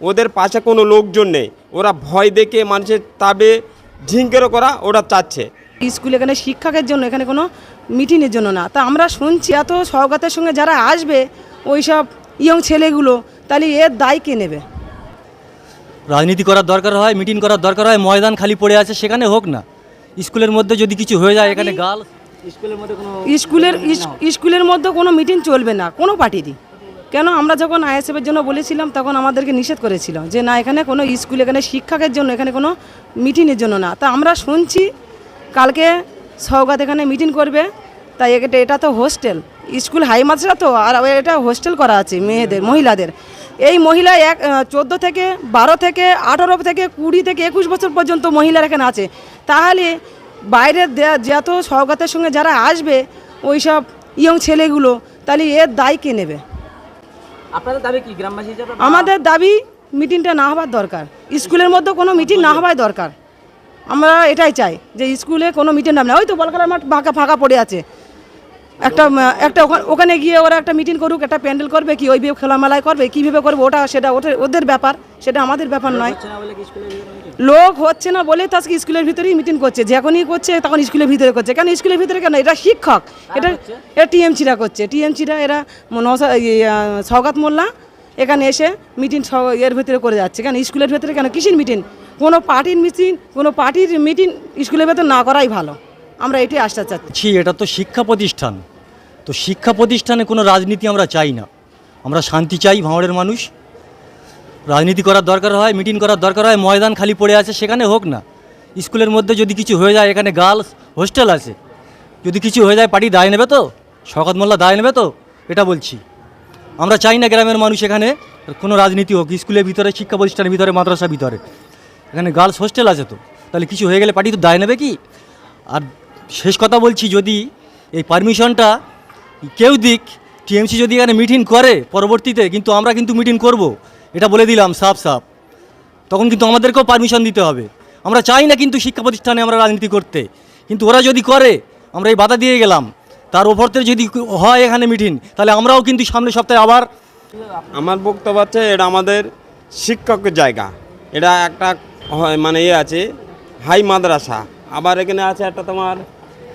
ওদের পাশে কোনো লোকজন নেই। ওরা ভয় দেখে মানুষের তাবে ঝিঙ্কেরও করা ওরা চাচ্ছে। স্কুল এখানে শিক্ষকের জন্য এখানে কোনো মিটিংয়ের জন্য না। তা আমরা শুনছি এত সৌগাতের সঙ্গে যারা আসবে ওই সব ইয়ং ছেলেগুলো তাহলে এর দায় কে নেবে? রাজনীতি করার দরকার হয় মিটিং করার দরকার হয় ময়দান খালি পড়ে আছে সেখানে হোক না। স্কুলের মধ্যে যদি কিছু হয়ে যায় এখানে গার্ল স্কুলের মধ্যে কোনো স্কুলের স্কুলের মধ্যে কোনো মিটিং চলবে না কোনো পার্টিরই। কেন? আমরা যখন আইএসএফের জন্য বলেছিলাম, তখন আমাদেরকে নিষেধ করেছিল যে, না, এখানে কোনো স্কুল, এখানে শিক্ষকের জন্য, এখানে কোনো মিটিংয়ের জন্য না। তা আমরা শুনছি, কালকে সৌগাত এখানে মিটিং করবে, তাই এটা এটা তো হোস্টেল। স্কুল হাই মাদ্রাসা তো, আর এটা হোস্টেল করা আছে মেয়েদের, মহিলাদের। এই মহিলা এক চোদ্দ থেকে বারো থেকে আঠারো থেকে কুড়ি থেকে একুশ বছর পর্যন্ত মহিলারা এখানে আছে। তাহলে বাইরের যত সৌগাতের সঙ্গে যারা আসবে ওই সব ইয়ং ছেলেগুলো, তাহলে এর দায় কে নেবে? আমাদের দাবি মিটিংটা না হওয়ার দরকার। স্কুলের মধ্যে কোনো মিটিং না হওয়াই দরকার। আমরা এটাই চাই যে স্কুলে কোনো মিটিং নাম না ওই তো বলকালার মাঠ ফাঁকা ফাঁকা পড়ে আছে। একটা একটা ওখা- ওখানে গিয়ে ওরা একটা মিটিং করুক একটা প্যান্ডেল করবে কি ওই খেলামেলায় করবে কীভাবে করবে ওটা সেটা ওটা ওদের ব্যাপার সেটা আমাদের ব্যাপার নয়। লোক হচ্ছে না বলে তো আজকে স্কুলের ভিতরেই মিটিং করছে যখনই করছে তখন স্কুলের ভিতরে করছে। কেন স্কুলের ভিতরে কেন? এটা শিক্ষক এটা এটা টিএমসিরা করছে। টিএমসিরা এরা নওসা সৌগাত মোল্লা এখানে এসে মিটিং এর ভিতরে করে যাচ্ছে। কেন স্কুলের ভিতরে কেন? কিসের মিটিং কোনো পার্টির মিটিং কোনো পার্টির মিটিং স্কুলের ভেতর না করাই ভালো। আমরা এটাই আসতে চাচ্ছি। এটা তো শিক্ষা প্রতিষ্ঠান। তো শিক্ষা প্রতিষ্ঠানে কোনো রাজনীতি আমরা চাই না। আমরা শান্তি চাই ভাঁড়ের মানুষ। রাজনীতি করার দরকার হয়, মিটিং করার দরকার হয়, ময়দান খালি পড়ে আছে, সেখানে হোক না। স্কুলের মধ্যে যদি কিছু হয়ে যায়, এখানে গার্লস হোস্টেল আছে। যদি কিছু হয়ে যায়, পার্টি দায় নেবে তো? শওকত মোল্লা দায় নেবে তো? এটা বলছি। আমরা চাই না গ্রামের মানুষ এখানে কোনো রাজনীতি হোক, স্কুলের ভিতরে, শিক্ষা প্রতিষ্ঠানের ভিতরে, মাদ্রাসার ভিতরে। এখানে গার্লস হোস্টেল আছে তো? তাহলে কিছু হয়ে গেলে পার্টি তো দায় নেবে কি? আর শেষ কথা বলছি, যদি এই পারমিশনটা কেউ দিক, টিএমসি যদি এখানে মিটিং করে পরবর্তীতে, কিন্তু আমরা কিন্তু মিটিং করব, এটা বলে দিলাম সাফ সাফ, তখন কিন্তু আমাদেরকেও পারমিশন দিতে হবে। আমরা চাই না কিন্তু শিক্ষা প্রতিষ্ঠানে আমরা রাজনীতি করতে, কিন্তু ওরা যদি করে, আমরা এই বাধা দিয়ে গেলাম, তার ওপর থেকে যদি হয় এখানে মিটিং, তাহলে আমরাও কিন্তু সামনের সপ্তাহে আবার আমার বক্তব্য আছে এটা আমাদের শিক্ষকের জায়গা, এটা একটা মানে ইয়ে আছে, হাই মাদ্রাসা। আবার এখানে আছে একটা তোমার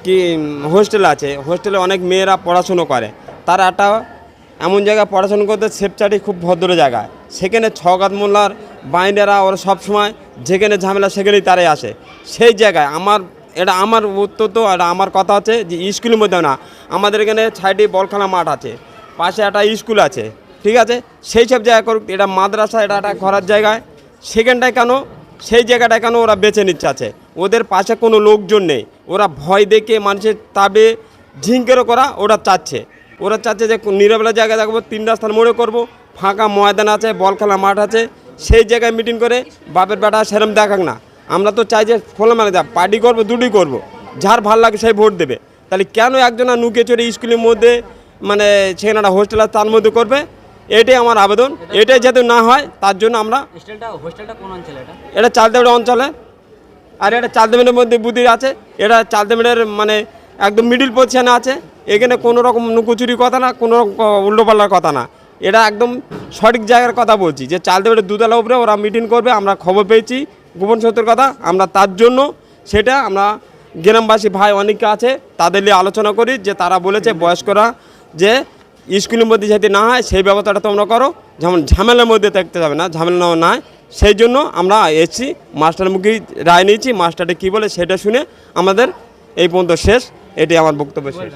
কি হোস্টেল আছে। হোস্টেলে অনেক মেয়েরা পড়াশুনো করে। তারা একটা এমন জায়গায় পড়াশুনো করতে সেপচাটি খুব ভদ্র জায়গায়। সেখানে ছগাত মোল্লার বাইন্ডারা ওরা সবসময় যেখানে ঝামেলা সেখানেই তারাই আসে। সেই জায়গায় আমার, এটা আমার উত্তর তো, এটা আমার কথা হচ্ছে যে স্কুলের মধ্যে না। আমাদের এখানে সাইডে বলখানা মাঠ আছে। পাশে একটা স্কুল আছে। ঠিক আছে? সেই সব জায়গা করুক, এটা মাদ্রাসা, এটা একটা ঘরার জায়গায়। সেখানটায় কেন, সেই জায়গাটায় কেন ওরা বেছে নিচ্ছে আছে? ওদের পাশে কোনো লোকজন নেই। ওরা ভয় দেখে মানুষের তাবে ঝিঙ্কেরও করা ওরা চাচ্ছে। ওরা চাচ্ছে যে নিরবেলা জায়গায় দেখব তিন রাস্তার মোড়ে করব ফাঁকা ময়দান আছে বল খেলা মাঠ আছে সেই জায়গায় মিটিং করে বাপের বেটা সেরম দেখাক না। আমরা তো চাই যে খোলামেলা যা পার্টি করব দুটি করব যার ভালো লাগে সেই ভোট দেবে। তাহলে কেন একজনা নুকে চড়ে স্কুলের মধ্যে মানে সেখানে একটা হোস্টেল আছে তার মধ্যে করবে? এটাই আমার আবেদন। এটাই যাতে না হয় তার জন্য আমরা এটা? চালদেমেড় অঞ্চলে। আর এটা চালদেমেড়ের মধ্যে বুদ্ধি আছে। এটা চালদেমেড়ের মানে একদম মিডিল পজিশনে আছে। এখানে কোনো রকম নুকুচুরি কথা না, কোনো রকম উল্টোপাল্লার কথা না। এটা একদম সঠিক জায়গার কথা বলছি যে চালদেমেড়ের দুতলা উপরে ওরা মিটিং করবে, আমরা খবর পেয়েছি, গোপন সত্যের কথা, আমরা তার জন্য সেটা আমরা গ্রামবাসী ভাই অনেকে আছে, তাদের নিয়ে আলোচনা করি যে তারা বলেছে বয়স্করা যে স্কুলের মধ্যে যাতে না হয়, সেই ব্যবস্থাটা তোমরা করো। যেমন ঝামেলার মধ্যে থাকতে যাবে না, ঝামেলা না হয়। সেই জন্য আমরা এসেছি, মাস্টার মুখী রায় নিয়েছি, মাস্টারটা কী বলে সেটা শুনে আমাদের এই পর্যন্ত শেষ এটি আমার বক্তব্য শেষ।